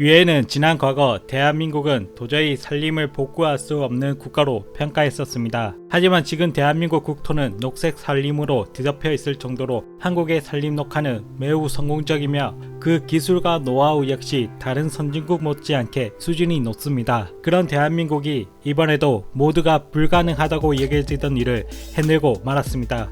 유엔은 지난 과거 대한민국은 도저히 살림을 복구할 수 없는 국가로 평가했었습니다. 하지만 지금 대한민국 국토는 녹색 살림으로 뒤덮여 있을 정도로 한국의 살림 녹화는 매우 성공적이며 그 기술과 노하우 역시 다른 선진국 못지않게 수준이 높습니다. 그런 대한민국이 이번에도 모두가 불가능하다고 여겨지던 일을 해내고 말았습니다.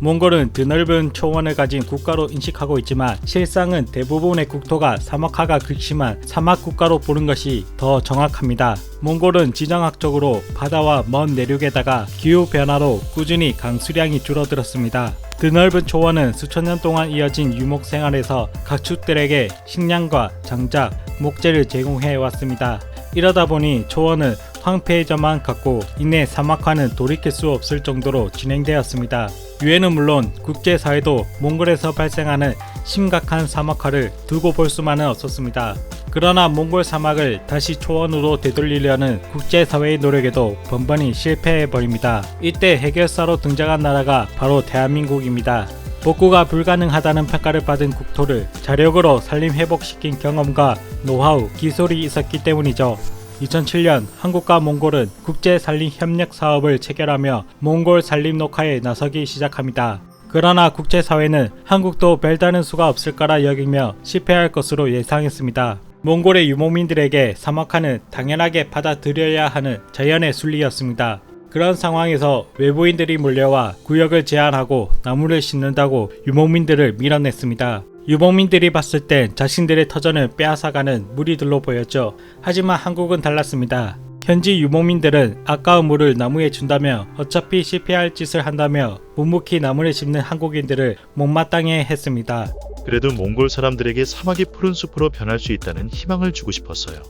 몽골은 드넓은 초원을 가진 국가로 인식하고 있지만 실상은 대부분의 국토가 사막화가 극심한 사막 국가로 보는 것이 더 정확합니다. 몽골은 지정학적으로 바다와 먼 내륙에다가 기후 변화로 꾸준히 강수량이 줄어들었습니다. 드넓은 초원은 수천 년 동안 이어진 유목 생활에서 가축들에게 식량과 장작, 목재를 제공해 왔습니다. 이러다 보니 초원은 황폐해져만 갔고 이내 사막화는 돌이킬 수 없을 정도로 진행되었습니다. 유엔은 물론 국제사회도 몽골에서 발생하는 심각한 사막화를 두고 볼 수만은 없었습니다. 그러나 몽골 사막을 다시 초원으로 되돌리려는 국제사회의 노력에도 번번이 실패해버립니다. 이때 해결사로 등장한 나라가 바로 대한민국입니다. 복구가 불가능하다는 평가를 받은 국토를 자력으로 살림 회복시킨 경험과 노하우, 기술이 있었기 때문이죠. 2007년 한국과 몽골은 국제 산림 협력 사업을 체결하며 몽골 산림 녹화에 나서기 시작합니다. 그러나 국제사회는 한국도 별다른 수가 없을 거라 여기며 실패할 것으로 예상했습니다. 몽골의 유목민들에게 사막화는 당연하게 받아들여야 하는 자연의 순리였습니다. 그런 상황에서 외부인들이 몰려와 구역을 제한하고 나무를 심는다고 유목민들을 밀어냈습니다. 유목민들이 봤을 땐 자신들의 터전을 빼앗아가는 무리들로 보였죠. 하지만 한국은 달랐습니다. 현지 유목민들은 아까운 물을 나무에 준다며 어차피 실패할 짓을 한다며 묵묵히 나무를 심는 한국인들을 못마땅해 했습니다. 그래도 몽골 사람들에게 사막이 푸른 숲으로 변할 수 있다는 희망을 주고 싶었어요.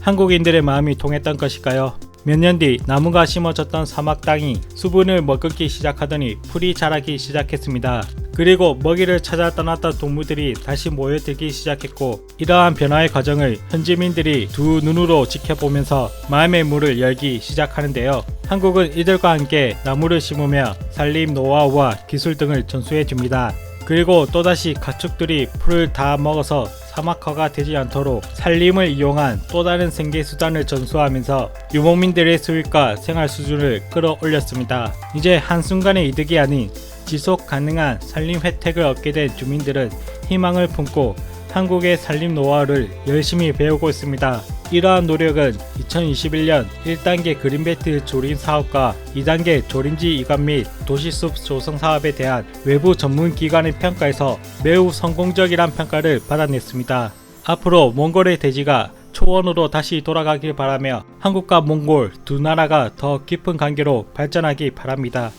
한국인들의 마음이 통했던 것일까요? 몇 년 뒤 나무가 심어졌던 사막 땅이 수분을 머금기 시작하더니 풀이 자라기 시작했습니다. 그리고 먹이를 찾아 떠났던 동물들이 다시 모여들기 시작했고 이러한 변화의 과정을 현지민들이 두 눈으로 지켜보면서 마음의 문을 열기 시작하는데요. 한국은 이들과 함께 나무를 심으며 산림 노하우와 기술 등을 전수해 줍니다. 그리고 또다시 가축들이 풀을 다 먹어서 사막화가 되지 않도록 산림을 이용한 또 다른 생계 수단을 전수하면서 유목민들의 수익과 생활 수준을 끌어올렸습니다. 이제 한순간의 이득이 아닌 지속 가능한 산림 혜택을 얻게 된 주민들은 희망을 품고 한국의 산림 노하우를 열심히 배우고 있습니다. 이러한 노력은 2021년 1단계 그린벨트 조린 사업과 2단계 조린지 이관 및 도시숲 조성 사업에 대한 외부 전문 기관의 평가에서 매우 성공적이란 평가를 받아냈습니다. 앞으로 몽골의 대지가 초원으로 다시 돌아가길 바라며 한국과 몽골 두 나라가 더 깊은 관계로 발전하기 바랍니다.